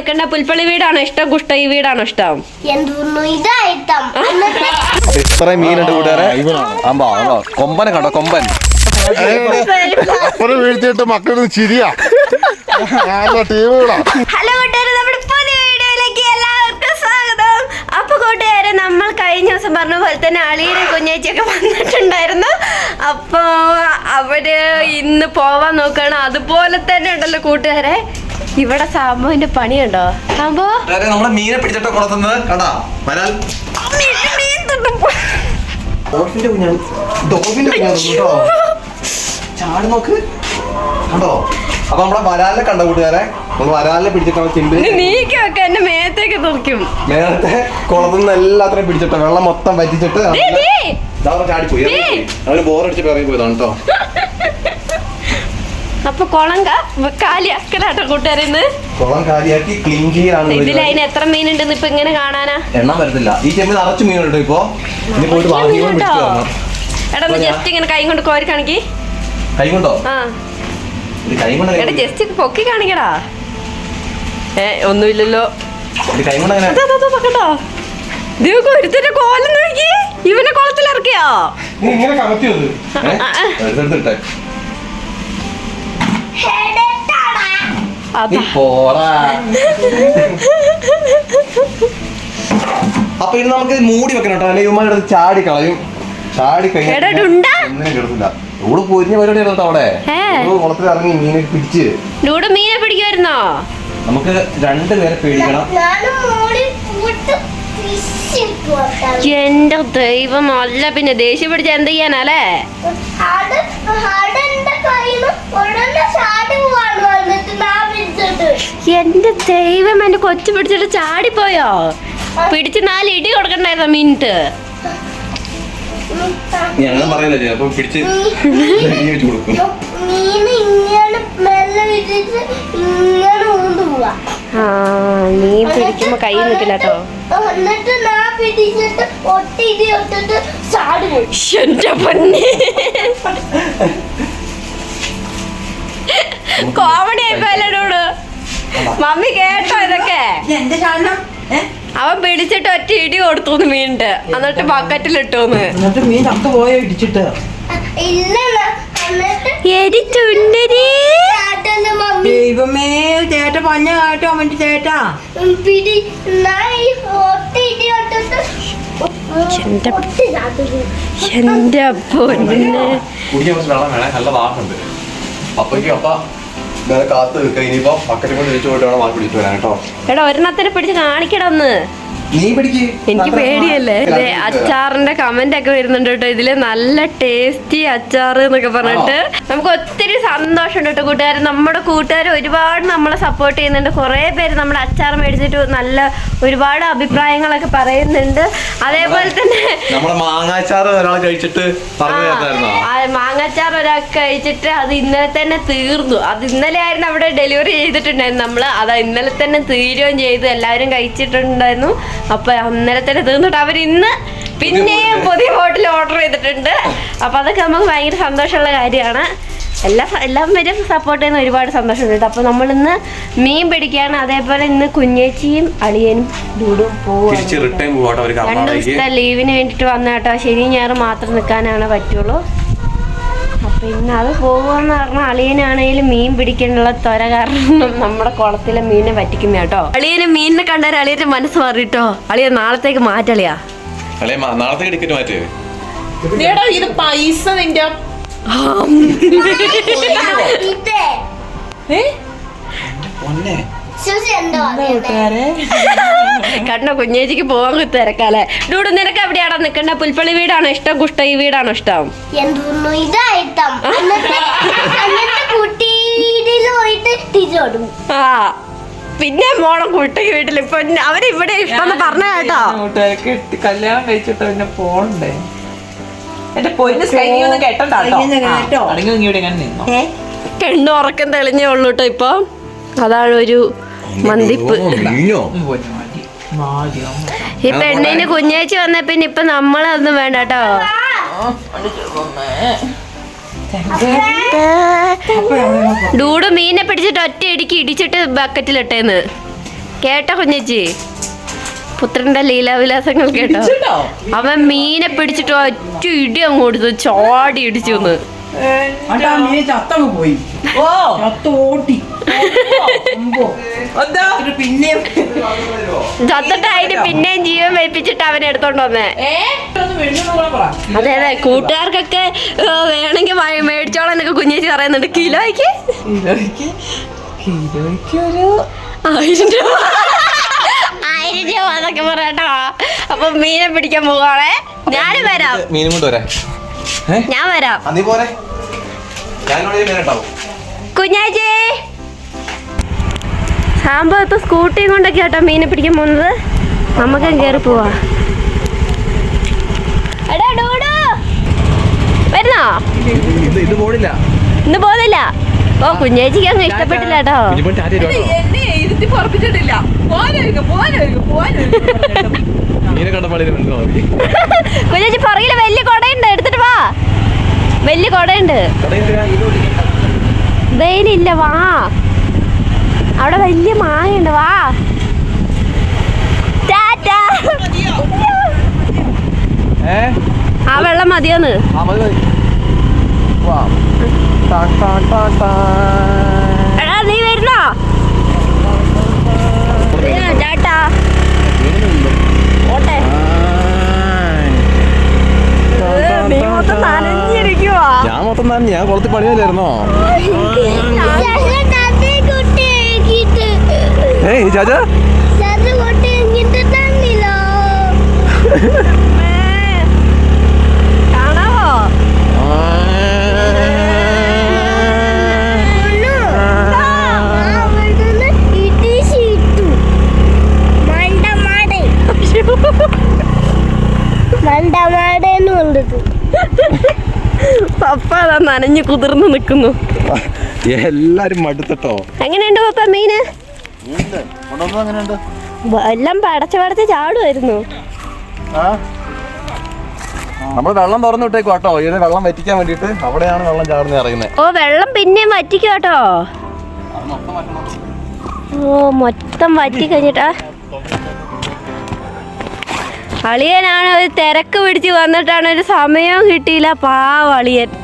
നിൽക്കേണ്ട പുൽപ്പള്ളി വീടാണോ ഇഷ്ടം? കുഷ്ട ഈ വീടാണോ ഇഷ്ടം? മീനുണ്ട് കൂട്ടുകാരെ. ആമ്പോ കൊമ്പനെ കണ്ടോ? കൊമ്പൻ. അപ്പുറം വീഴ്ത്തിയിട്ട് മക്കളുടെ ചിരിയാ. ടീമുകളാ. ഹലോ കൂട്ടുകാരെ നമ്മുടെ പുതിയ വീഡിയോയിലേക്ക് എല്ലാവർക്കും സ്വാഗതം. അപ്പൊ കൂട്ടുകാരെ നമ്മൾ കഴിഞ്ഞ ദിവസം പറഞ്ഞ പോലെ തന്നെ അളിയുടെ കുഞ്ഞേച്ചിയൊക്കെ വന്നിട്ടുണ്ടായിരുന്നു. അപ്പോൾ അവർ ഇന്ന് പോവാൻ നോക്കുകയാണ്. അതുപോലെ തന്നെ ഉണ്ടല്ലോ കൂട്ടുകാരെ. ഇവിടെ സാമ്പുവിന്റെ പണിയുണ്ടോ? സാമ്പു? നമ്മളെ മീനെ പിടിച്ചിട്ട് കൊളത്തുന്നത് കണ്ടാ? വരാൽ. ഡോൾഫിന്റെ കുഞ്ഞാണ്. ഡോൾഫിന്റെ കുഞ്ഞാണ് കേട്ടോ. ചാട് നോക്ക്. കണ്ടോ? അപ്പൊ നമ്മളെ വരാലിനെ കണ്ട കൂട്ടുകാരെ നമ്മൾ വരാലിനെ പിടിച്ചിട്ടാണ് ചിണ്ട് നീക്കി വെക്ക എന്റെ മേത്തേക്ക് തുറക്കും. നേരത്തെ കുളത്തുനിന്ന് എല്ലാത്തിനും പിടിച്ചിട്ട് വെള്ളം മൊത്തം വറ്റിച്ചിട്ട് ചാടിപ്പോയി. ബോറടിച്ചിട്ട് ഇറങ്ങി പോയതാണ് കേട്ടോ. അപ്പൊ കൊളങ്ക കാലിയാക്കലാട്ടോ കൂട്ടുകാരെന്ന് കൊളം കാലിയാക്കി ക്ലീൻ ചെയ്യാണ് ഇതിൽ അതിന് എത്ര മീനുണ്ടെന്ന് ഇപ്പൊ ഇങ്ങനെ കാണാനാ? എണ്ണം വരത്തില്ല. ഈ ചെമ്മീൻ നിറച്ച് മീനുണ്ട് ഇപ്പൊ. ഇനി പോയിട്ട് എടാ ജസ്റ്റ് ഇങ്ങനെ കൈ കൊണ്ട് കോരി കാണിക്കി. കൈ കൊണ്ടോ ആ കൈ കൊണ്ട് എടാ ജസ്റ്റ് പൊക്കി കാണിക്കടാ. ഏ ഒന്നുമില്ലല്ലോ. കൈ കൊണ്ട് ദിവസം ഒരുത്തിന്റെ കോലം നോക്കി. ഇവനെ കുളത്തിൽ ഇറക്കിയോ നീ ഇങ്ങനെ. പോടാ. അപ്പൊ ഇനി നമുക്ക് മൂടി വെക്കണം കേട്ടോ. അല്ലെങ്കിൽ ഇവന്മാരുടെ അടുത്ത് ചാടി കളയും. ചാടി കഴിഞ്ഞാൽ എടാ, പിന്നെ ഡുണ്ടാ. ഒന്നിനും കിടത്തില്ല ഇവിടെ പൊരിഞ്ഞ പരിപാടി കേട്ടോ അവിടെ. ഏ. ഇവിടെ കുളത്തിൽ ഇറങ്ങി മീനെ പിടിച്ച്. ഡൂഡ് മീനെ പിടിക്കുമായിരുന്നോ നമുക്ക് രണ്ടുപേരെ പേടിക്കണം. ഞാനും മോളി പോയിട്ട്. എന്റെ ദൈവം അല്ല പിന്നെ ദേഷ്യം പിടിച്ച എന്ത് ചെയ്യാനല്ലേ അല്ലേ ഉടനെ ചാടി പോവാണ് വന്നിട്ട് ഞാൻ പിടിച്ചിട്ട് എന്റെ ദൈവം എന്റെ കൊച്ചു പിടിച്ചിട്ട് ചാടിപ്പോയോ? പിടിച്ച് നാല് ഇടി കൊടുക്കണ്ടായിരുന്നോ മിനിറ്റ്? പിടിച്ച് വെച്ച് കൊടുക്കും. പോവാ. ആ നീ പിടിക്കുമ്പോ കൈ നിൽക്കില്ല കേട്ടോ. എന്നിട്ട് ഞാൻ പിടിച്ചിട്ട് ഒട്ടി ഇടി ഒട്ടിട്ട് ചാടി പോയി. എന്റെ പൊന്നെ. കോമഡി ആയിപ്പോയല്ലോ മമ്മി കേട്ടോ ഇതൊക്കെ. എന്റെ അവൻ പിടിച്ചിട്ട് ഒറ്റ ഇടി കൊടുത്തു മീനിട്ട് എന്നിട്ട് ബക്കറ്റിലിട്ടൂന്ന് എന്നിട്ട് മീൻ പോയോ ഇടിച്ചിട്ട്? എന്നിട്ട്? എടി മമ്മി. ദൈവമേ ചേട്ട പഞ്ഞ കാട്ടോ അവന്റെ ചേട്ടാ. എന്റെ അപ്പൊ എന്റെ പൊന്നെ. നല്ല ദാഹമുണ്ട് അപ്പയ്ക്ക് അപ്പ. ഇങ്ങനെ കാത്ത് നിൽക്കുക. ഇനിയിപ്പോ പക്കറ്റ് കൊണ്ട് തിരിച്ചു പോയിട്ട് വേണം പിടിച്ചു വരാൻ കേട്ടോ. എടാ ഒരെണ്ണത്തിനെ പിടിച്ച് കാണിക്കടാ ഒന്ന്. നീ പിടിക്ക് എനിക്ക് പേടിയല്ലേ? അച്ചാറിന്റെ കമന്റ് ഒക്കെ വരുന്നുണ്ട് കേട്ടോ. ഇതിൽ നല്ല ടേസ്റ്റി അച്ചാർ എന്നൊക്കെ പറഞ്ഞിട്ട്. നമുക്ക് ഒത്തിരി സന്തോഷമുണ്ട് കേട്ടോ കൂട്ടുകാർ നമ്മുടെ കൂട്ടുകാർ ഒരുപാട് നമ്മളെ സപ്പോർട്ട് ചെയ്യുന്നുണ്ട്. കുറെ പേര് നമ്മുടെ അച്ചാർ മേടിച്ചിട്ട് നല്ല ഒരുപാട് അഭിപ്രായങ്ങളൊക്കെ പറയുന്നുണ്ട്. അതേപോലെ തന്നെ നമ്മുടെ മാങ്ങാച്ചാറ് ഒരാൾ കഴിച്ചിട്ട് മാങ്ങാച്ചാർ ഒരാൾക്ക് കഴിച്ചിട്ട് അത് ഇന്നലെ തന്നെ തീർന്നു. അത് ഇന്നലെ ആയിരുന്നു അവിടെ ഡെലിവറി ചെയ്തിട്ടുണ്ടായിരുന്നു നമ്മൾ അത് ഇന്നലെ തന്നെ തീരുകയും ചെയ്തു. എല്ലാവരും കഴിച്ചിട്ടുണ്ടായിരുന്നു. അപ്പൊ അന്നേരം തന്നെ തീർന്നിട്ട് അവർ ഇന്ന് പിന്നെയും പുതിയ ബോട്ടിൽ ഓർഡർ ചെയ്തിട്ടുണ്ട്. അപ്പൊ അതൊക്കെ നമുക്ക് ഭയങ്കര സന്തോഷമുള്ള കാര്യമാണ്. എല്ലാ എല്ലാവരും സപ്പോർട്ട് ചെയ്യുന്ന ഒരുപാട് സന്തോഷമുണ്ട്. അപ്പൊ നമ്മൾ ഇന്ന് മീൻ പിടിക്കുകയാണ് അതേപോലെ ഇന്ന് കുഞ്ഞേച്ചിയും അളിയനും ഡൂഡും പോകും രണ്ടു ദിവസത്തെ ലീവിന് വേണ്ടിയിട്ട് വന്ന കേട്ടോ ശനി ഞായർ മാത്രം നിൽക്കാനാണ് പറ്റുള്ളൂ. അപ്പൊ ഇന്ന് അത് പോകുമെന്ന് പറഞ്ഞാൽ അളിയനാണെങ്കിലും മീൻ പിടിക്കാനുള്ള ത്വര കാരണം നമ്മുടെ കുളത്തിലെ മീനെ പറ്റിക്കുന്ന കേട്ടോ. അളിയനെ മീനിനെ കണ്ടാൽ അളിയന്റെ മനസ്സ് മാറിട്ടോ? അളിയ നാളത്തേക്ക് മാറ്റളിയാ ടിക്കറ്റ് മാറ്റേ. നീടാ ഇത് പൈസ നിന്റെ ഏ? കണ്ടോ കുഞ്ഞേച്ചിക്ക് പോവാൻ തിരക്കാലേ ഡൂഡു നിനക്ക് എവിടെയാണോ നിക്കണ്ട? പുൽപ്പള്ളി വീടാണോ ഇഷ്ടം? കുഷ്ട ഈ വീടാണോ ഇഷ്ടം? ആ. പിന്നെ മോളം കുട്ടി വീട്ടിൽ ഇപ്പൊ അവരിവിടെ ഇഷ്ടം പറഞ്ഞ കേട്ടോ. കല്യാണം കഴിച്ചിട്ട് പിന്നെ പോണ്ടേ? എന്റെ പൊരിന് സ്കൈനി ഒന്നും കേട്ടണ്ട ഇങ്ങനെ കേട്ടോ. ഉറക്കം തെളിഞ്ഞേ ഉള്ളൂട്ടോ ഇപ്പൊ. അതാണ് ഒരു മതി, ഈ പെണ്ണിന് കുഞ്ഞേച്ചി വന്ന പിന്നെ ഇപ്പൊ നമ്മളൊന്നും വേണ്ട കേട്ടോ. ഡൂഡ് മീനെ പിടിച്ചിട്ട് ഒറ്റ ഇടിക്ക് ഇടിച്ചിട്ട് ബക്കറ്റിലിട്ടേന്ന്. കേട്ടോ കുഞ്ഞേച്ചി? പുത്രന്റെ ലീലാവിലാസങ്ങൾ കേട്ടോ. അവൻ മീനെ പിടിച്ചിട്ട് ഒറ്റ ഇടി അങ്ങോട്ട് കൊടുത്തു ചാടി ഇടിച്ചു എന്ന് എന്നിട്ട് മീൻ ചത്തങ്ങ് പോയി. ഓ. ചത്ത് ഓട്ടി. അമ്പോ. എന്താ? എന്നിട്ട് പിന്നെയും ചത്തിട്ട് അതിന് പിന്നെയും ജീവൻ വെപ്പിച്ചിട്ട് അവനെ എടുത്തോണ്ട് വന്നേ. ഏ? ഒന്ന് വെണ്ണൂറ് കൂടെ പറ. അതെ അതെ. കൂട്ടുകാർക്കൊക്കെ വേണമെങ്കിൽ മേടിച്ചോളാനൊക്കെ കുഞ്ഞേച്ചി പറയുന്നുണ്ട്. കിലോയ്ക്ക്? കിലോയ്ക്ക്? കിലോയ്ക്ക് ഒരു ആയിരം രൂപ. ആയിരം രൂപ എന്നൊക്കെ പറയട്ടോ അപ്പൊ മീനെ പിടിക്കാൻ പോവാണേ. ഞാനും വരാം. മീനും കൊണ്ട് വരാം. ഏ? ഞാൻ വരാം. കുഞ്ഞാച്ചി. സാമ്പോ ഇപ്പൊ സ്കൂട്ടിയും കൊണ്ടൊക്കെ കേട്ടോ മീനെ പിടിക്കാൻ പോകുന്നത്. നമുക്കും കേറി പോവാ. എടാ ഡൂഡു വരുന്നോ? ഇന്ന് പോകുന്നില്ല ഓ കുഞ്ഞേച്ചിക്ക് അങ്ങ് ഇഷ്ടപ്പെട്ടില്ല കേട്ടോ കുഞ്ഞേച്ചി പറയില്ല വലിയ കൊടയുണ്ട്. എടുത്തിട്ട് വാ. വലിയ കൊടയുണ്ട്? വെയിലില്ല വാ. അവിടെ വലിയ മാങ്ങയുണ്ട് വാ. ആ വെള്ളം മതിയോന്ന്. എടാ നീ വരുന്നോ? ടാറ്റാ ഓട്ടെ ഏ, നീ മൊത്തം നനഞ്ഞിരിക്കുവാ. ഞാൻ മൊത്തം തന്നെ ഞാൻ കുളത്തിൽ പണിയല്ലായിരുന്നോ. ഏയ് ചാച്ച നനഞ്ഞു കുതിർന്ന് നിൽക്കുന്നു. എല്ലാരും മടുത്തട്ടോ? എങ്ങനെയുണ്ട് പപ്പ മീന്? എല്ലാം പടച്ച പടച്ച് ചാടുമായിരുന്നു നമ്മൾ വെള്ളം തുറന്നു വിട്ടേക്കും കേട്ടോ ഇത് വെള്ളം വറ്റിക്കാൻ വേണ്ടിട്ട് അവിടെയാണ് വെള്ളം ചാടുന്നത് അറിയുന്നത് ഓ വെള്ളം പിന്നെയും വറ്റിക്കും കേട്ടോ ഓ മൊത്തം വറ്റി കഴിഞ്ഞിട്ടാ. അളിയനാണ് ഒരു തിരക്ക് പിടിച്ച് വന്നിട്ടാണ് ഒരു സമയവും കിട്ടിയില്ല. പാവ അളിയൻ. ദേ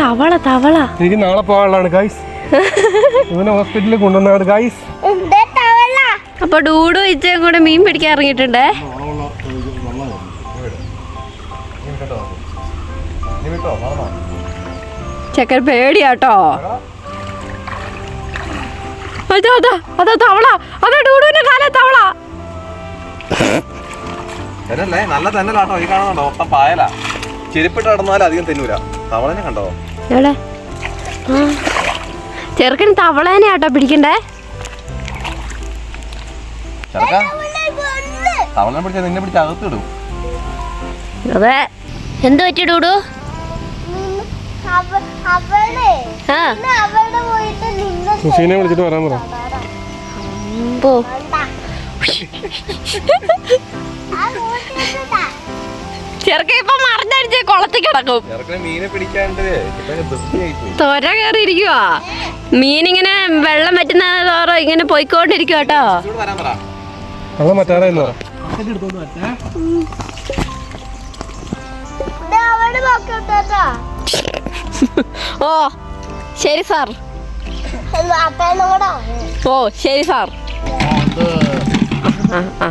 തവള തവള. എനിക്ക് നാളെ പോകാനുള്ളതാണ് ഗൈസ് ഇവനെ ഹോസ്പിറ്റലിൽ കൊണ്ടുവന്നാണ് ഗൈസ് അപ്പൊ ഡൂഡു ഇച്ചയും കൂടെ മീൻ പിടിക്കാൻ ഇറങ്ങിയിട്ടുണ്ടേ. ചെക്കൻ പേടിയാട്ടോ. അതാ അതാ അതാ തവള. അതാ ഡൂഡുവിന്റെ കാല തവള. നല്ല തന്നലാട്ടോ. ഈ കാണുന്നുണ്ടോ? മൊത്തം പായലാ. ചെരുപ്പിട്ട് നടന്നാലും അധികം തെന്നൂല. തവളനെ കണ്ടോ? എവിടെ. ചെറുക്കൻ തവളേനെ ആട്ടോ പിടിക്കണ്ടേ? തവളനെ പിടിച്ച നിന്നെ അകത്തിടും. അതെ. എന്ത് വിളിച്ചിട്ട് വരാൻ പറ. പോ. ചെറുക്കൻ ഇപ്പൊ മറിഞ്ഞടിച്ച് കുളത്തിൽ കിടക്കും. തോര മീനെ പിടിക്കാണ്ട് മീനിങ്ങനെ വെള്ളം പറ്റുന്ന തോറ ഇങ്ങനെ പോയിക്കൊണ്ടിരിക്കുക കേട്ടോ. ഓ ശരി സാർ. ഓ ശരി സാർ. ആ ആ.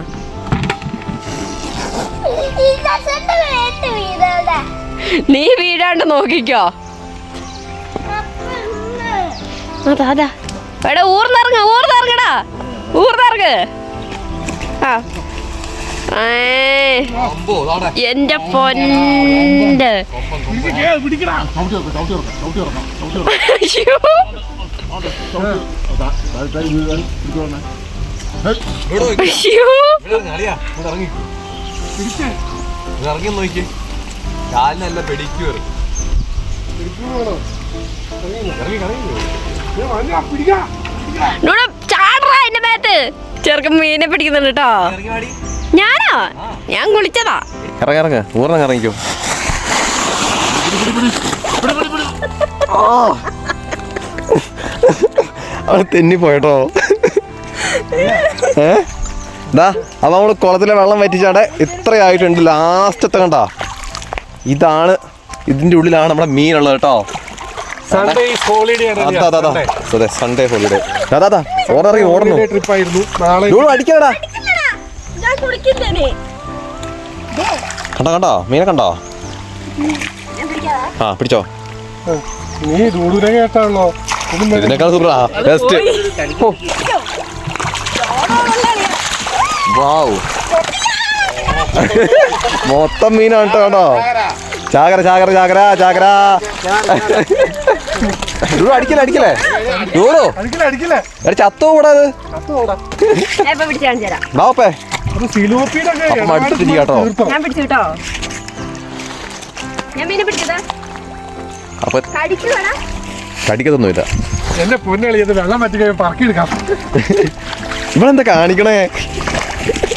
നീ വീഴാണ്ട് നോക്കിക്കോ. അതാ അതാ. എടാ ഊർന്നിറങ്ങ ഊർന്നിറങ്ങടാ. ഊർന്നിറങ്ങ്. ആ. എന്റെ പൊന്റെ അയ്യോ. ഇറങ്ങ്, നോക്കി. കാലിനല്ല ഡൂഡു, ചാടറാ എന്റെ മേത്ത്. ചെറുക്കൻ മീനെ പിടിക്കുന്നുണ്ട് കേട്ടോ. ഇറങ്ങി വാടി. ഞാനോ? ഞാൻ കുളിച്ചതാ. ഇറങ്ങ ഇറങ്ങ. ഊർന്ന ഇറങ്ങിക്കോ. തെന്നി പോയട്ടോ ഏ? ദാ അപ്പൊ നമ്മൾ കുളത്തിലെ വെള്ളം വറ്റിച്ചാടെ ഇത്രയായിട്ടുണ്ട് ലാസ്റ്റത്തെ കണ്ടാ. ഇതാണ് ഇതിന്റെ ഉള്ളിലാണ് നമ്മുടെ മീനുള്ളത് കേട്ടോ. സൺഡേ ഹോളിഡേ ആണ് അതാ സൺഡേ ഹോളിഡേ അതാ ഓടറി ഓടണു ട്രിപ്പ് ആയിരുന്നു. നാളെ അടിക്കടാ കണ്ടോ കണ്ടോ? മീനെ കണ്ടോ? ആ പിടിച്ചോ. നീ കേട്ടാണല്ലോ. ഇതും ഇതിനേക്കാൾ സൂപ്പറാ ബെസ്റ്റ് വാവ് മൊത്തം മീനാണ് കേട്ടോ. കേട്ടോ ചാകര ചാകര ചാകര. ചാകര ഡൂഡു അടിക്കലേ അടിക്കലേ എടാ ചത്തോ കൂടാ അത് കേട്ടോ. അപ്പൊ കടിക്കതൊന്നുമില്ല എന്റെ പൊന്നളി വെള്ളം പറ്റി കഴിയുമ്പോൾ പറക്കിയെടുക്കാം ഇവളെന്താ കാണിക്കണേ?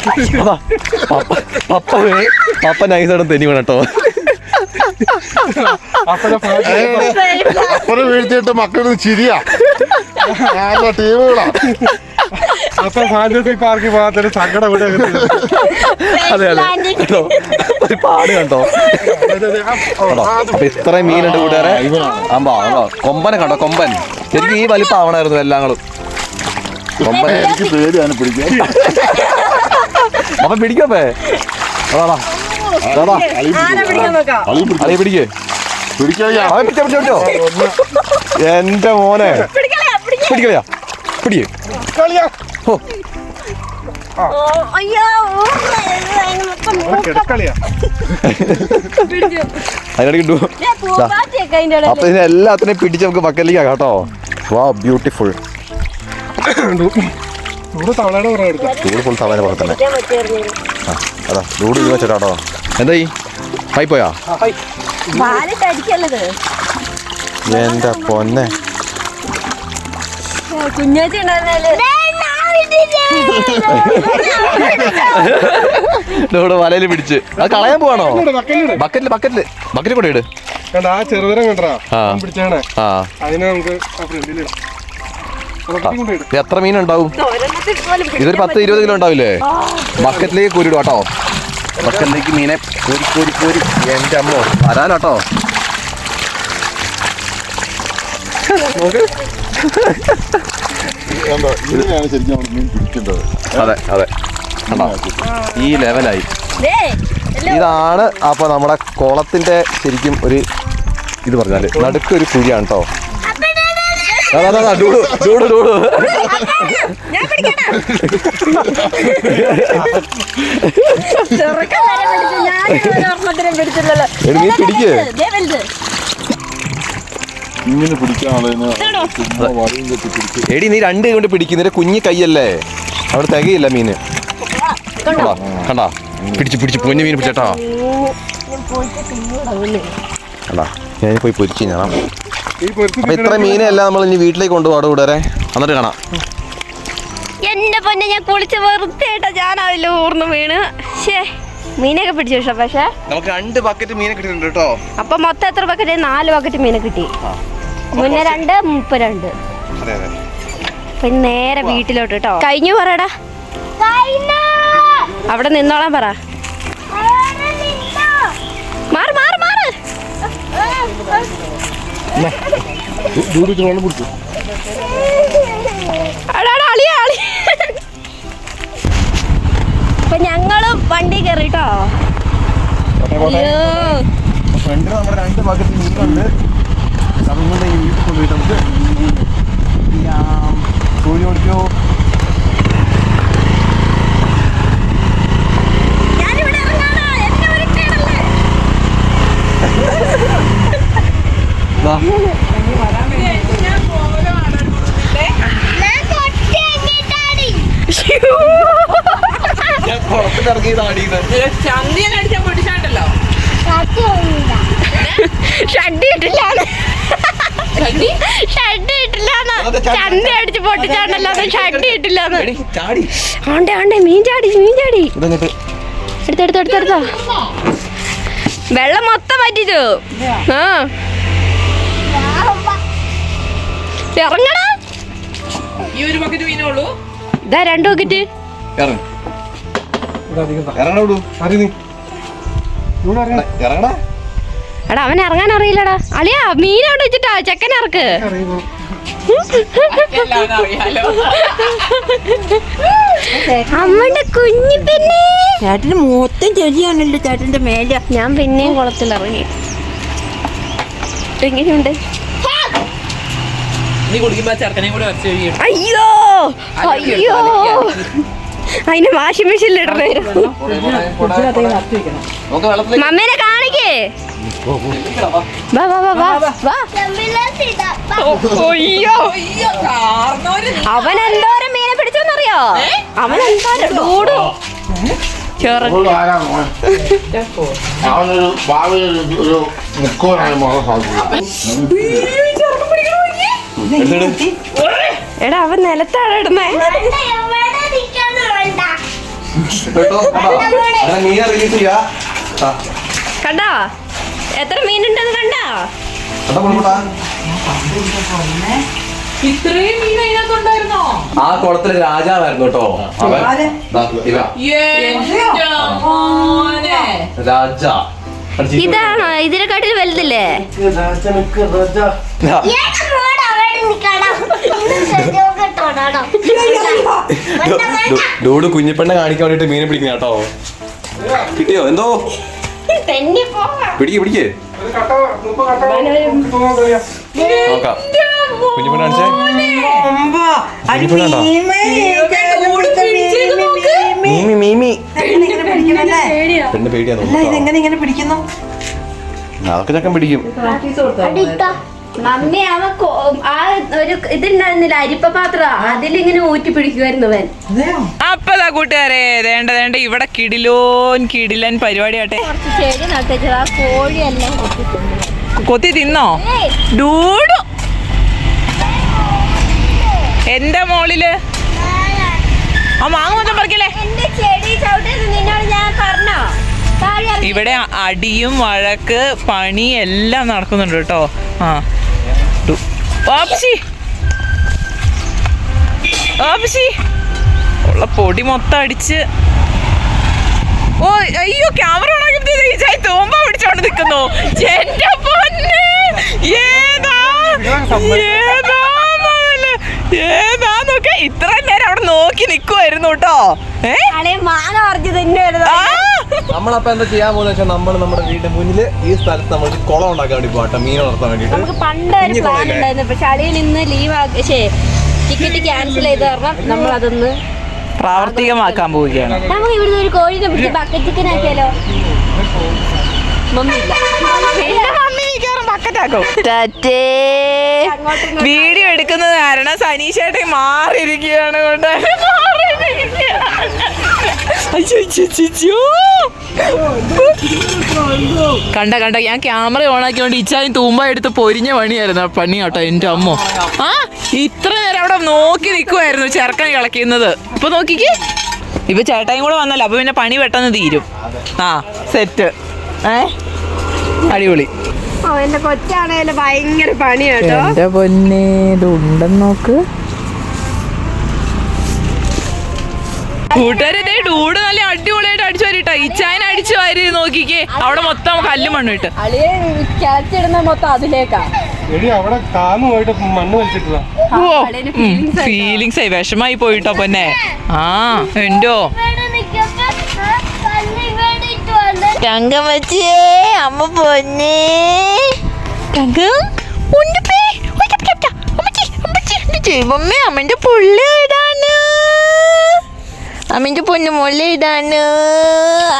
പപ്പ പപ്പ വേ- പപ്പ നൈസായിട്ട് തെന്നി വേണട്ടോ അപ്പനെ വീഴ്ത്തിയിട്ട് മക്കളൊന്ന് ചിരിയാ. ടീമുകളാ അപ്പൊ ഫാന്റസി പാർക്കിൽ പോകാത്തൊരു സങ്കടം ഇവിടെ. അതെ അതെ. കേട്ടോ ഒരു പാട് കണ്ടോ? ഇത്രയും മീനുണ്ട് കൂട്ടുകാരെ. ആമ്പോ ആണോ കൊമ്പനെ കണ്ടോ കൊമ്പൻ? ശരിക്കും ഈ വലിപ്പം ആവണായിരുന്നു എല്ലാങ്ങളും. കൊമ്പനെ എനിക്ക് പേടിയാണ് പിടിക്കാൻ. അപ്പൊ പിടിക്കപ്പേ പിടിക്കേ? പിടിച്ചോ എന്റെ മോനെ. പിടിക്കളയാ പിടിക്കേ. കളിയാ. ഓ. അപ്പൊ ഇതിനെ എല്ലാത്തിനെയും പിടിച്ച് നമുക്ക് ബക്കലിക്കാം കേട്ടോ. വാ ബ്യൂട്ടിഫുൾ തവളയുടെ എടുക്കാം. ഫുൾ തന്നെ. ആ അതാ ഇത് ആയി പോയാ? എന്റെ പൊന്നെ. കുഞ്ഞേച്ചി ഡൂഡ് വലയിൽ പിടിച്ച്. അത് കളയാൻ പോവാണോ? ബക്കറ്റിൽ ബക്കറ്റിൽ. ബക്കറ്റിൽ കൂടെ ഇട്. ആ ചെറുതരം കണ്ടാ? ആ. പിടിച്ചാണ് ആ. അതിനെ നമുക്ക് ആ ഫ്രണ്ടിൽ കൊണ്ടിടും ഇത് എത്ര മീൻ ഉണ്ടാവും? ഇതൊരു പത്ത് ഇരുപത് കിലോ ഉണ്ടാവില്ലേ? ബക്കറ്റിലേക്ക് കോരിടും കേട്ടോ. ബക്കറ്റിലേക്ക് മീനെ കോരി കോരി കോരി. എന്റെ അമ്മോ വരാലോട്ടോ അതെ അതെ. കണ്ടോ? ഈ ലെവലായി. ദേ, ഇതാണ് അപ്പൊ നമ്മുടെ കുളത്തിന്റെ ശരിക്കും ഒരു ഇത് പറഞ്ഞാൽ. നടുക്കൊരു കുഴിയാണ് കേട്ടോ. അതാ, ഡൂഡു, ഡൂഡു, ഡൂഡു. എടി, നീ പിടിക്ക്. ഇങ്ങനെ പിടിക്കാൻ എടി രണ്ട് കൊണ്ട് പിടിക്കും. നിന്റെ കുഞ്ഞു കൈയല്ലേ? അവിടെ തികയില്ല മീന്. കണ്ടാ? കണ്ടാ? പിടിച്ച് പിടിച്ച് പൊന്നു മീൻ പിടിച്ചേട്ടാ ഞാൻ കണ്ടാ? ഞാൻ പോയി പൊരിച്ചു ഞാൻ അപ്പൊ ഇത്ര മീനല്ല നമ്മൾ ഇനി വീട്ടിലേക്ക് കൊണ്ടുപോകാം കൂടെ എന്നിട്ട് കാണാം. എന്റെ പൊന്നെ ഞാൻ കുളിച്ച് വെറുതെ ഞാൻ അതിൽ ഊർന്ന് വീണ്. ശേ മീനൊക്കെ പിടിച്ചു പക്ഷെ പക്ഷെ. നമുക്ക് രണ്ട് ബക്കറ്റ് മീനെ കിട്ടിയിട്ടുണ്ട് കേട്ടോ. അപ്പൊ മൊത്തം എത്ര ബക്കറ്റ് നാല് ബക്കറ്റ് മീനെ കിട്ടി. മുന്നേ രണ്ട് മുപ്പ രണ്ട്. അതെ അതെ. പിന്നെ നേരെ വീട്ടിലോട്ട് കേട്ടോ. കഴിഞ്ഞു പറടാ. അവിടെ നിന്നോളാൻ പറ. മാറ് മാറ് മാറ്. വെള്ളം അപ്പൊ ഞങ്ങളും വണ്ടി കേറിട്ടോ? നമ്മുടെ രണ്ട് മീനുണ്ട് ഈ വീട്ടിൽ നമുക്ക് ഓടിക്കോ ഞാനിവിടെ എന്നെ ഇട്ടില്ലാന്ന്. ചന്തി അടിച്ച് പൊട്ടിച്ചാണ്ടല്ലോ. ഇട്ടില്ലാന്ന്. ആണ്ടേ ആണ്ടേ മീൻ ചാടി മീൻ ചാടി. ഇതങ്ങട്ട്? എടുത്തെടുത്തെടുത്തെടുത്തോ വെള്ളം മൊത്തം പറ്റിച്ചു ആ. ഇറങ്ങടാ. ഈ ഒരു ബക്കറ്റ് മീനേ ഉള്ളൂ. ഇതാ രണ്ട് ബക്കറ്റ് എടാ അവൻ ഇറങ്ങാൻ അറിയില്ലടാ. അളിയാ മീൻ അവിടെ വെച്ചിട്ടാ ചെക്കൻ ഇറക്ക്. അമ്മയുടെ കുഞ്ഞി പെണ്ണേ. ചേട്ടന് മൊത്തം ചെടിയാണല്ലോ ചേട്ടന്റെ മേലെ. ഞാൻ പിന്നെയും കുളത്തിൽ ഇറങ്ങി എങ്ങനെയുണ്ട് നീ കുടിക്കുമ്പോ ആ ചെറുക്കനെയും കൂടെ വരച്ച് കഴിയും അയ്യോ അയ്യോ അതിന്റെ വാഷിംഗ് മെഷീനിൽ ഇടണേ മമ്മേനെ കാണിക്കേ വാ വാ വാ വാ വാ. അയ്യോ അവൻ എന്തോരം മീനെ പിടിച്ചെന്നറിയോ അവൻ എന്തോരം ചെറു എടാ. അവൻ നിലത്താണ് ഇടുന്നേ. കണ്ടോ? എത്ര മീനുണ്ടെന്ന് കണ്ടോ? കണ്ടോ പുള്ളിക്കുട്ടാ? ഇത്രയും മീൻ അതിനകത്തുണ്ടായിരുന്നോ ആ കുളത്തിലെ രാജാവായിരുന്നു കേട്ടോ. രാജ. ഇതാണോ? ഇതിനെക്കാട്ടിൽ വലുതല്ലേ? ഡൂഡ് കുഞ്ഞിപ്പെണ്ണ കാണിക്കാൻ വേണ്ടിട്ട് മീനെ പിടിക്കുന്ന കേട്ടോ. കിട്ടിയോ? എന്തോ? തെന്നി പോവാ പിടിക്ക് പിടിക്ക്. നോക്കാം. കുഞ്ഞിപ്പെണ്ണ കാണിച്ചേ? മീമേ, മീമി. ഇങ്ങനെ പിടിക്കണല്ലേ പെണ്ണ് പേടിയാ അല്ല ഇതെങ്ങനെ ഇങ്ങനെ പിടിക്കുന്നു? അതൊക്കെ ചക്കൻ പിടിക്കും. മമ്മി അവൻ കൊ- ആ ഒരു ഇതുണ്ടായിരുന്നില്ല അരിപ്പ പാത്രം. അതിലിങ്ങനെ ഊറ്റി പിടിക്കുമായിരുന്നു അവൻ. അപ്പതാ കൂട്ടുകാരെ വേണ്ട വേണ്ട. ഇവിടെ കിടിലോൻ കിടിലൻ പരിപാടി ആട്ടെ കുറച്ച് ചെടി നട്ടുവെച്ചത് ആ കോഴിയെല്ലാം കൊത്തി തിന്നോ. ഡൂഡു. എന്റെ മോളിൽ. ആ മാങ്ങ മൊത്തം പറിക്കല്ലേ? ഇവിടെ അടിയും വഴക്ക് പണി എല്ലാം നടക്കുന്നുണ്ട് കേട്ടോ. ആ. ഓപ്സി ഓപ്സി ഉള്ള പൊടി മൊത്തം അടിച്ച്. ഓ അയ്യോ ക്യാമറ ഓണാക്കി തോമ്പ പിടിച്ചോണ്ട് നിൽക്കുന്നു എന്റെ പൊന്നെ. ഏതാ? ഏതാ? ഏതാ? നോക്ക ഇത്രയും നേരം അവിടെ നോക്കി നിക്കുവായിരുന്നു കേട്ടോ. മാങ്ങ നമ്മളപ്പോ എന്താ ചെയ്യാൻ പോകുന്ന വെച്ചാൽ നമ്മൾ നമ്മുടെ വീടിന്റെ മുന്നിൽ ഈ സ്ഥലത്ത് നമ്മൾ കുളം ഉണ്ടാക്കാൻ വേണ്ടി പോകട്ടെ മീൻ വളർത്താൻ വേണ്ടിട്ട് നമുക്ക് പണ്ട് ഒരു പ്ലാൻ ഉണ്ടായിരുന്നു പക്ഷെ അളിയൻ ഇന്ന് ലീവ് ശേ ടിക്കറ്റ് ക്യാൻസൽ ചെയ്ത് കാരണം നമ്മൾ അതൊന്ന് പ്രാവർത്തികമാക്കാൻ പോവുകയാണ്. നമുക്ക് ഇവിടുന്ന് ഒരു കോഴിനെ പിടിച്ച് ബക്കറ്റ് ചിക്കൻ ആക്കിയാലോ? മമ്മി വീഡിയോ എടുക്കുന്നത് കാരണം സനീഷേട്ടൻ മാറിയിരിക്കുകയാണ് കൊണ്ട്. കണ്ട കണ്ട ഞാൻ ക്യാമറ ഓണാക്കിയോണ്ട് ഇച്ചാൻ തൂമ്പ എടുത്ത് പൊരിഞ്ഞ പണിയായിരുന്നു ആ പണി കേട്ടോ എന്റെ അമ്മ. ആ ഇത്ര നേരം അവിടെ നോക്കി നിൽക്കുമായിരുന്നു ചെറുക്കൻ കളിക്കുന്നത് ഇപ്പൊ നോക്കിക്ക്. ഇപ്പൊ ചേട്ടായും കൂടെ വന്നല്ലോ അപ്പൊ പിന്നെ പണി പെട്ടെന്ന് തീരും. ആ സെറ്റ്. ഏ? അടിപൊളി. എന്റെ കൊച്ചാണേലും ഭയങ്കര പണിയാട്ടോ എന്റെ പൊന്നേ ഇതുണ്ടെന്ന് നോക്ക്. കൂട്ടുകാരെ ഡൂട് നല്ല അടിപൊളിയായിട്ട് അടിച്ചു വരിട്ടോ ഇച്ചായന അടിച്ചു വാരി നോക്കിക്കേ അവിടെ മൊത്തം കല്ലും മണ്ണും ഇട്ട് കിളച്ചിടുന്ന മൊത്തം അതിലേക്കാ എടി അവിടെ കാന്നു പോയിട്ട് മണ്ണ് വലിച്ചിട്ടാ ഫീലിങ്സ് ആയി വിഷമായി പോയിട്ടോ പൊന്നെ ആ എന്തോ തങ്കം വെച്ചേ അമ്മ പൊന്നേ തങ്കം ഉണ്ടപ്പേ അമ്മേ അമ്മന്റെ പുള്ളി ഇടാണ് അമ്മന്റെ പൊന്നു മുല്ലയിടാണ്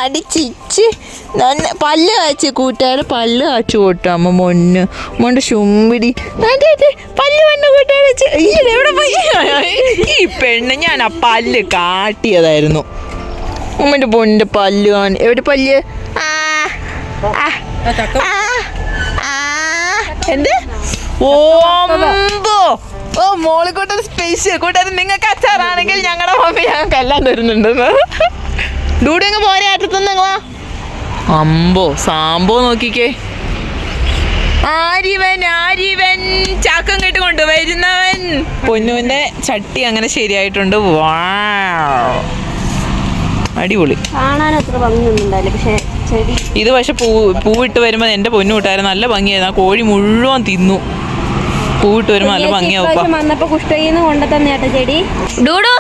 അടിച്ചിച്ച് നന്ന പല്ല് കാച്ചു കൂട്ടുകാരെ പല്ല് കാച്ചു കൂട്ടു അമ്മ മൊന്ന്. മൊണ്ട് ചുമ്പിടി അതെ അതെ. പല്ല് വന്ന കൂട്ടുകാരെ എവിടെ പോയി? ഈ പെണ്ണ് ഞാൻ ആ പല്ല് കാട്ടിയതായിരുന്നു. ഉമ്മന്റെ പൊന്നിന്റെ പല്ല് കാണി എവിടെ പല്ല്? ആ, ആ, ആ, ആ. എന്ത്? ഓമ്പോ. ഓ മോളി കൂട്ടർ സ്പേസ് കൂട്ടാതെ നിങ്ങൾക്ക് അച്ചാറാണെങ്കിൽ ഞങ്ങളുടെ മമ്മി ഞങ്ങൾക്ക് എല്ലാം തരുന്നുണ്ടെന്ന് ഡൂഡി അങ്ങ് പോരെ അറ്റത്തുനിന്ന് നിങ്ങളാ. അമ്പോ സാമ്പോ നോക്കിക്കേ. ആരിവൻ ആരിവൻ ചാക്കം കേട്ടുകൊണ്ട് വരുന്നവൻ. പൊന്നുവിന്റെ ചട്ടി അങ്ങനെ ശരിയായിട്ടുണ്ട്. വാ അടിപൊളി. കാണാൻ അത്ര ഭംഗിയൊന്നും ഉണ്ടായില്ല ചെടി ഇത് പക്ഷെ പൂ പൂവിട്ട് വരുമ്പോൾ എന്റെ പൊന്നു വിട്ടായിരുന്നു നല്ല ഭംഗിയായിരുന്നു. ആ കോഴി മുഴുവൻ തിന്നു. പൂവിട്ട് വരുമ്പോ നല്ല ഭംഗിയാവും. വന്നപ്പോ കൊണ്ട തന്നെയാട്ടോ ചെടി. ഡൂഡു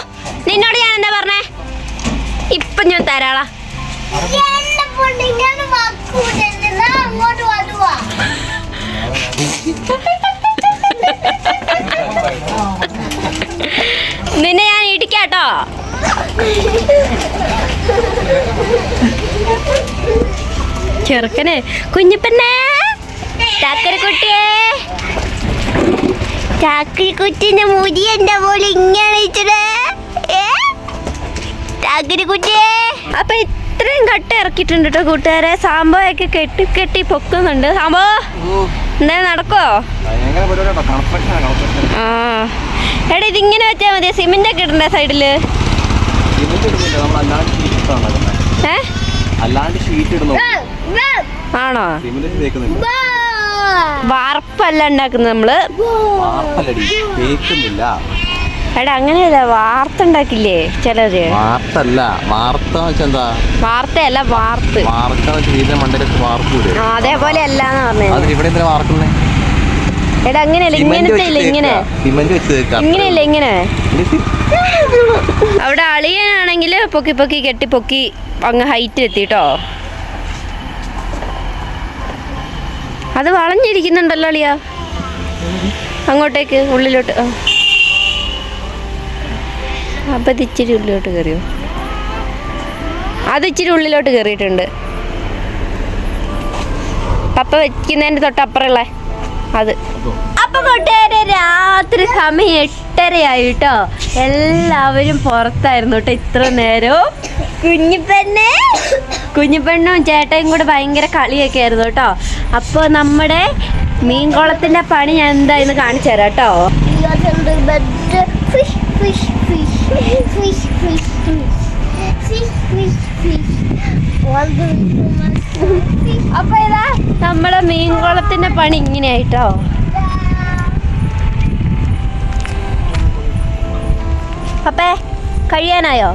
നിന്നോട് ഞാൻ എന്താ പറഞ്ഞേ? ഇപ്പൊ ഞാൻ തരാളാ. നിന്നെ ഞാൻ ഇടിക്കാട്ടോ. ചെറുക്കനെ കുഞ്ഞിപ്പെണ്ണേ. ചാക്കരക്കുട്ടിയെ ചാക്കരക്കുട്ടിന്റെ മുടി എന്റെ പോലെ ഇങ്ങനെ ഇച്ചിടെ ചാക്കരക്കുട്ടിയെ അപ്പൊ ഇത്രയും കട്ട ഇറക്കിയിട്ടുണ്ട് കേട്ടോ കൂട്ടുകാരെ. സാമ്പോയൊക്കെ കെട്ടി കെട്ടി പൊക്കുന്നുണ്ട്. സാമ്പോ എന്തായാലും നടക്കോ? ആ. എടാ ഇതിങ്ങനെ വെച്ചാൽ മതി. സിമെന്റ് ഒക്കെ ഇടണ്ടേ സൈഡിൽ? ആണോ? വാർപ്പല്ല ഉണ്ടാക്കുന്നത് നമ്മൾ? കേൾക്കുന്നില്ല എടാ അങ്ങനെയല്ല വാർത്ത ഉണ്ടാക്കില്ലേ ചിലര്? വാർത്തല്ല വാർത്ത എന്താ? വാർത്തയല്ല വാർത്ത്. വാർത്ത വീടിന്റെ മണ്ടയിലൊക്കെ വാർക്കൂലേ അതേപോലെ അല്ലാന്ന് പറഞ്ഞു ഇവിടെ എന്തിനാ വാർക്കുന്നേ എടാ അങ്ങനെയല്ല ഇങ്ങനത്തെ ഇല്ല ഇങ്ങനെ? ഇങ്ങനെയല്ല ഇങ്ങനെ? അവിടെ അളിയനാണെങ്കിൽ പൊക്കി പൊക്കി കെട്ടി പൊക്കി അങ്ങ് ഹൈറ്റ് അത് വളഞ്ഞിരിക്കുന്നുണ്ടല്ലോ അളിയ. അങ്ങോട്ടേക്ക് ഉള്ളിലോട്ട്. അപ്പൊ ഇച്ചിരി ഉള്ളിലോട്ട് കയറിയോ അത് ഇച്ചിരി ഉള്ളിലോട്ട് കയറിയിട്ടുണ്ട് പപ്പ വെക്കുന്നതിന്റെ തൊട്ടപ്പുറമുള്ള അത്. അപ്പൊ കൂട്ടുകാരെ രാത്രി സമയം എട്ടരയായിട്ടോ. എല്ലാവരും പുറത്തായിരുന്നു കേട്ടോ ഇത്ര നേരവും. കുഞ്ഞിപ്പെണ്ണേ കുഞ്ഞിപ്പെണ്ണും ചേട്ടയും കൂടെ ഭയങ്കര കളിയൊക്കെ ആയിരുന്നു കേട്ടോ. അപ്പോൾ നമ്മുടെ മീൻകുളത്തിന്റെ പണി ഞാൻ എന്താ ഇന്ന് കാണിച്ചു തരാം കേട്ടോ. അപ്പൊ ഇതാ നമ്മുടെ മീൻകുളത്തിന്റെ പണി ഇങ്ങനെയായിട്ടോ. അപ്പേ കഴിയാനായോ?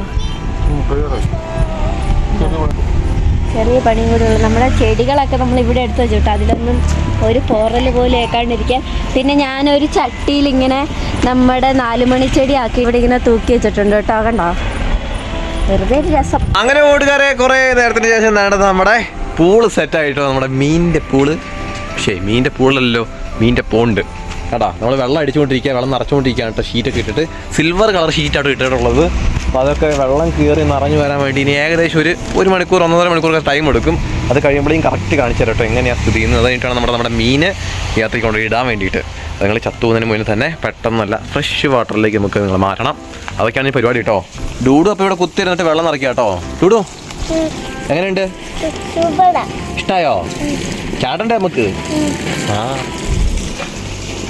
ചെറിയ പണിയും കൂടെ ഉള്ളു. നമ്മുടെ ചെടികളൊക്കെ നമ്മൾ ഇവിടെ എടുത്ത് വെച്ചിട്ട് അതിലൊന്നും ഒരു പോറൽ പോലും ഏക്കാണ്ടിരിക്കാൻ. പിന്നെ ഞാനൊരു ചട്ടിയിൽ ഇങ്ങനെ നമ്മുടെ നാലുമണി ചെടിയാക്കി ഇവിടെ ഇങ്ങനെ തൂക്കി വെച്ചിട്ടുണ്ട് കേട്ടോ കണ്ടോ? വെറുതെ രസം. അങ്ങനെ ഓടുകാരെ കുറേ നേരത്തിന് ശേഷം നേടത് നമ്മുടെ പൂൾ സെറ്റ് ആയിട്ടോ? നമ്മുടെ മീനിന്റെ പൂൾ. പക്ഷേ മീനിന്റെ പൂളല്ലോ മീനിന്റെ പോണ്ട്. കേട്ടാ നമ്മൾ വെള്ളം അടിച്ചുകൊണ്ടിരിക്കുക വെള്ളം നിറച്ചുകൊണ്ടിരിക്കുകയാണ് കേട്ടോ ഷീറ്റൊക്കെ ഇട്ടിട്ട്. സിൽവർ കളർ ഷീറ്റാണ് ഇട്ടിട്ടുള്ളത്. അപ്പോൾ അതൊക്കെ വെള്ളം കയറി നിറഞ്ഞു വരാൻ വേണ്ടി ഇനി ഏകദേശം ഒരു ഒരു മണിക്കൂർ ഒന്നര മണിക്കൂറൊക്കെ ടൈം എടുക്കും. അത് കഴിയുമ്പോഴേക്കും കറക്റ്റ് കാണിച്ചു തരാം കേട്ടോ എങ്ങനെയാണ് സ്ഥിതി ചെയ്യുന്നത്. അതായിട്ടാണ് നമ്മുടെ നമ്മുടെ മീന് യാത്രയ്ക്ക് കൊണ്ട് ഇടാൻ വേണ്ടിയിട്ട്. നിങ്ങൾ ചത്തുന്നതിന് മുന്നേ തന്നെ പെട്ടെന്നല്ല ഫ്രഷ് വാട്ടറിലേക്ക് നമുക്ക് നിങ്ങൾ മാറ്റണം. അതൊക്കെയാണ് ഈ പരിപാടി കേട്ടോ ഡൂഡു അപ്പോൾ ഇവിടെ കുത്തിരുന്നിട്ട് വെള്ളം നിറയ്ക്കുക കേട്ടോ ഡൂഡു എങ്ങനെയുണ്ട്? ഇഷ്ടമായോ ഇഷ്ടായോ? ചാടണ്ടേ നമുക്ക് ആ.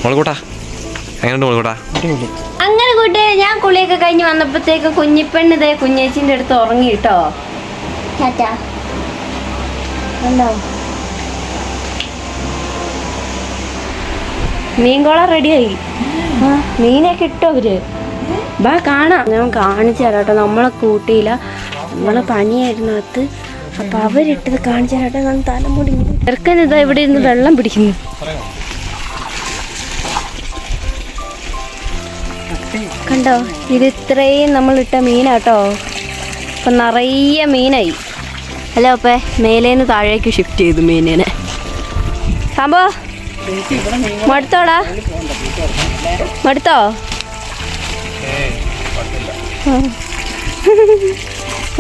മുളകൂട്ടാ എങ്ങനെയുണ്ട് മോൾക്കൂട്ടാ അങ്ങനെ കൂട്ടുകാരെ ഞാൻ കുളിയൊക്കെ കഴിഞ്ഞ് വന്നപ്പോഴത്തേക്ക് കുഞ്ഞിപ്പെണ്ണ് ഇതേ കുഞ്ഞേച്ചിന്റെ അടുത്ത് ഉറങ്ങി കേട്ടോ. മീൻകോള റെഡിയായി. മീനെ കിട്ടോ അവർ? ബാ കാണാം. ഞാൻ കാണിച്ചു തരാം കേട്ടോ. നമ്മളെ കൂട്ടിയില്ല നമ്മളെ പനിയായിരുന്നു അത്. അപ്പൊ അവരിട്ടത് കാണിച്ചു തരാം കേട്ടോ. തലമുടി ചെറുക്കൻ ഇതാ ഇവിടെ ഇരുന്ന് വെള്ളം പിടിക്കുന്നു. കണ്ടോ? ഇത് ഇത്രയും നമ്മളിട്ട ഇട്ട മീനാട്ടോ. അപ്പൊ നിറയെ മീനായി. അല്ലേ അപ്പേ മേലേന്ന് താഴേക്ക് ഷിഫ്റ്റ് ചെയ്തു മീനിനെ. സംഭവ മടുത്തോടാ. മടുത്തോ?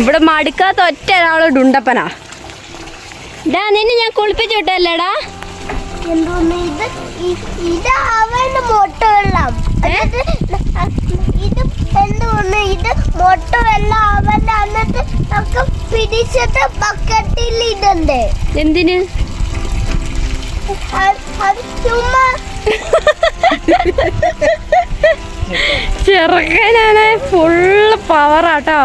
ഇവിടെ മടുക്കാത്ത ഒറ്റ ഒരാളോട് ഉണ്ടപ്പനാ ഡാ നിന്നെ ഞാൻ കുളിപ്പിച്ചു വിട്ടല്ലേടാ എന്തോ ഇത്? ഇത് അവന്റെ മുട്ട വെള്ളം എന്തുകൊണ്ട് ഇത് ചെറുക്കനാണ് ഫുള്ള് പവറാട്ടോ